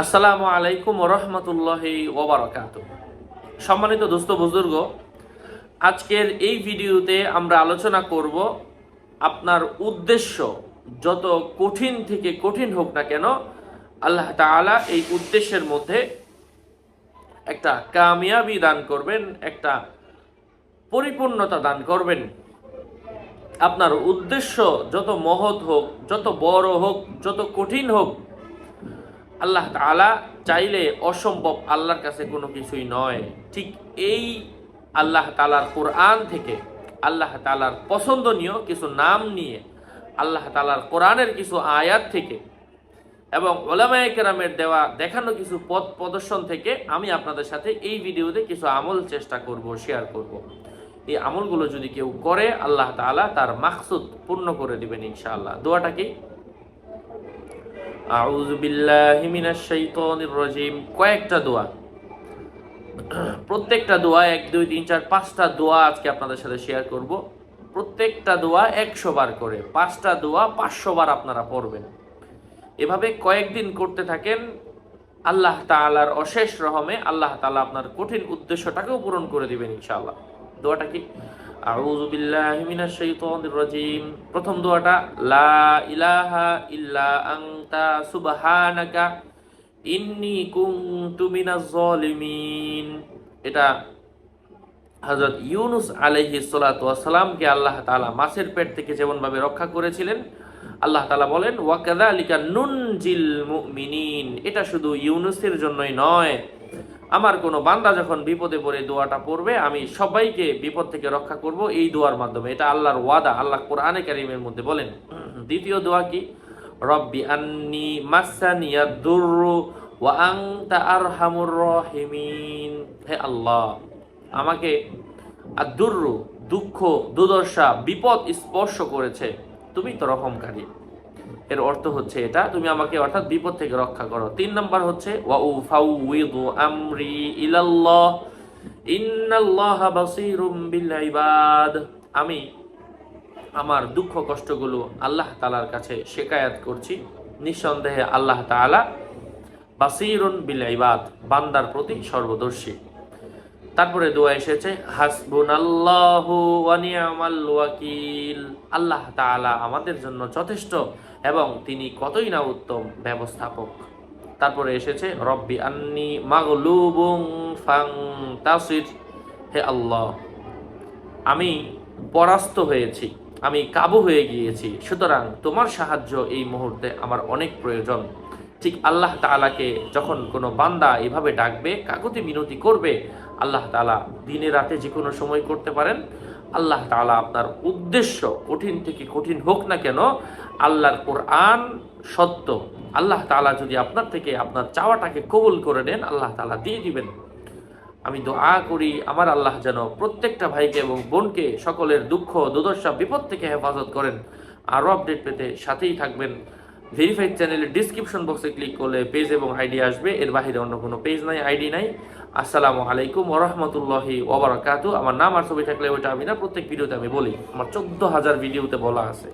আসসালামু আলাইকুম রহমতুল্লাহি ওবরাকাত সম্মানিত দোস্ত বুজুর্গ, আজকের এই ভিডিওতে আমরা আলোচনা করব আপনার উদ্দেশ্য যত কঠিন থেকে কঠিন হোক না কেন, আল্লাহ তাআলা এই উদ্দেশ্যের মধ্যে একটা কামিয়াবি দান করবেন, একটা পরিপূর্ণতা দান করবেন। আপনার উদ্দেশ্য যত মহৎ হোক, যত বড় হোক, যত কঠিন হোক আল্লাহ তাআলা চাইলে অসম্ভব আল্লাহর কাছে কোনো কিছুই নয়। ঠিক এই আল্লাহ তালার কোরআন থেকে আল্লাহ তালার পছন্দনীয় কিছু নাম নিয়ে আল্লাহ তালার কোরআনের কিছু আয়াত থেকে এবং ওলামায়ে কেরামের দেওয়া দেখানো কিছু পথ প্রদর্শন থেকে আমি আপনাদের সাথে এই ভিডিওতে কিছু আমল চেষ্টা করব শেয়ার করব। এই আমলগুলো যদি কেউ করে, আল্লাহ তাআলা তার মাকসুদ পূর্ণ করে দেবেন ইনশাআল্লাহ। দোয়াটা কি আউযু বিল্লাহি মিনাশ শাইতানির রাজিম। কয়েকটা দোয়া। প্রত্যেকটা দোয়া, এক, দুই, তিন, চার, পাঁচটা দোয়া আজকে আপনাদের সাথে শেয়ার করব। প্রত্যেকটা দোয়া একশো বার করে, পাঁচটা দোয়া পাঁচশো বার আপনারা পড়বেন। এভাবে কয়েকদিন করতে থাকেন, আল্লাহ তাআলার অশেষ রহমে আল্লাহ তাআলা আপনার কঠিন উদ্দেশ্যটাকেও পূরণ করে দিবেন ইনশাআল্লাহ। দোয়াটা কি? আউযু বিল্লাহি মিনাশ শাইতানির রাজিম। প্রথম দোয়াটা, লা ইলাহা ইল্লা আনতা সুবহানাকা ইন্নী কুনতু মিনাজ জালিমিন এটা হযরত ইউনুস আলাইহিস সালাতু ওয়াসসালামকে আল্লাহ তাআলা মাছের পেট থেকে যেমনভাবে রক্ষা করেছিলেন, আল্লাহ তাআলা বলেন ওয়াকাযালিকা নুনজিল মুমিনিন। এটা শুধু ইউনুসের জন্যই নয় আমার কোনো বান্দা যখন বিপদে পড়ে দোয়াটা পড়বে, আমি সবাইকে বিপদ থেকে রক্ষা করব এই দোয়ার মাধ্যমে। এটা আল্লাহর ওয়াদা, আল্লাহ কোরআনে কারিমের মধ্যে বলেন। দ্বিতীয় দোয়া কি? রব্বি আন্নি মাসানিয়া দুরু ওয়া আনতা আরহামুর রহিমিন। হে আল্লাহ, আমাকে আদুরু দুঃখ, দুর্দশা, বিপদ স্পর্শ করেছে। তুমি তো রহমকারী। এর অর্থ হচ্ছে এটা। তুমি আমাকে অর্থাৎ বিপদ থেকে রক্ষা করো। তিন নম্বর হচ্ছে ইলাল্লাহ। ইন্নাল্লাহা আমি আমার দুঃখ কষ্টগুলো আল্লাহ তালার কাছে শেকায়াত করছি। নিঃসন্দেহে আল্লাহ তাআলা বাসিরুন বিল ইবাদ বান্দার প্রতি সর্বদর্শী। তারপরে দোয়া এসেছে, হাসবুনাল্লাহু ওয়া নি'মাল ওয়াকিল। আল্লাহ তাআলা আমাদের জন্য যথেষ্ট এবং তিনি কতই না উত্তম ব্যবস্থাপক। তারপরে এসেছে, রব্বি আন্নি ফাং হে আল্লাহ, আমি পরাস্ত হয়েছি, আমি কাবু হয়ে গিয়েছি। সুতরাং তোমার সাহায্য এই মুহূর্তে আমার অনেক প্রয়োজন। ঠিক আল্লাহ তাআলাকে যখন কোনো বান্দা এভাবে ডাকবে, কাকতি মিনতি করবে, আল্লাহ তাআলা দিনে রাতে যে কোনো সময় করতে পারেন। আল্লাহ তাআলা আপনার উদ্দেশ্য কঠিন থেকে কঠিন হোক না কেন, আল্লাহর কোরআন সত্য। আল্লাহ তাআলা যদি আপনার থেকে আপনার চাওয়াটাকে কবুল করে নেন, আল্লাহ তালা দিয়ে দিবেন। আমি দোয়া করি, আমার আল্লাহ যেন প্রত্যেকটা ভাইকে এবং বোনকে সকলের দুঃখ, দুর্দশা, বিপদ থেকে হেফাজত করেন। আরও আপডেট পেতে সাথেই থাকবেন। ভেরিফাইড চ্যানেলের ডিসক্রিপশন বক্সে ক্লিক করলে পেজ এবং আইডি আসবে। এর বাহিরে অন্য কোনো পেজ নাই আইডি নাই। আসসালামু আলাইকুম ওরহমতুল্লাহি ওবরাকাতু আমার নাম আর ছবি থাকলে ওইটা আমি না, প্রত্যেক ভিডিওতে আমি বলি। আমার চোদ্দ হাজার ভিডিওতে বলা আছে।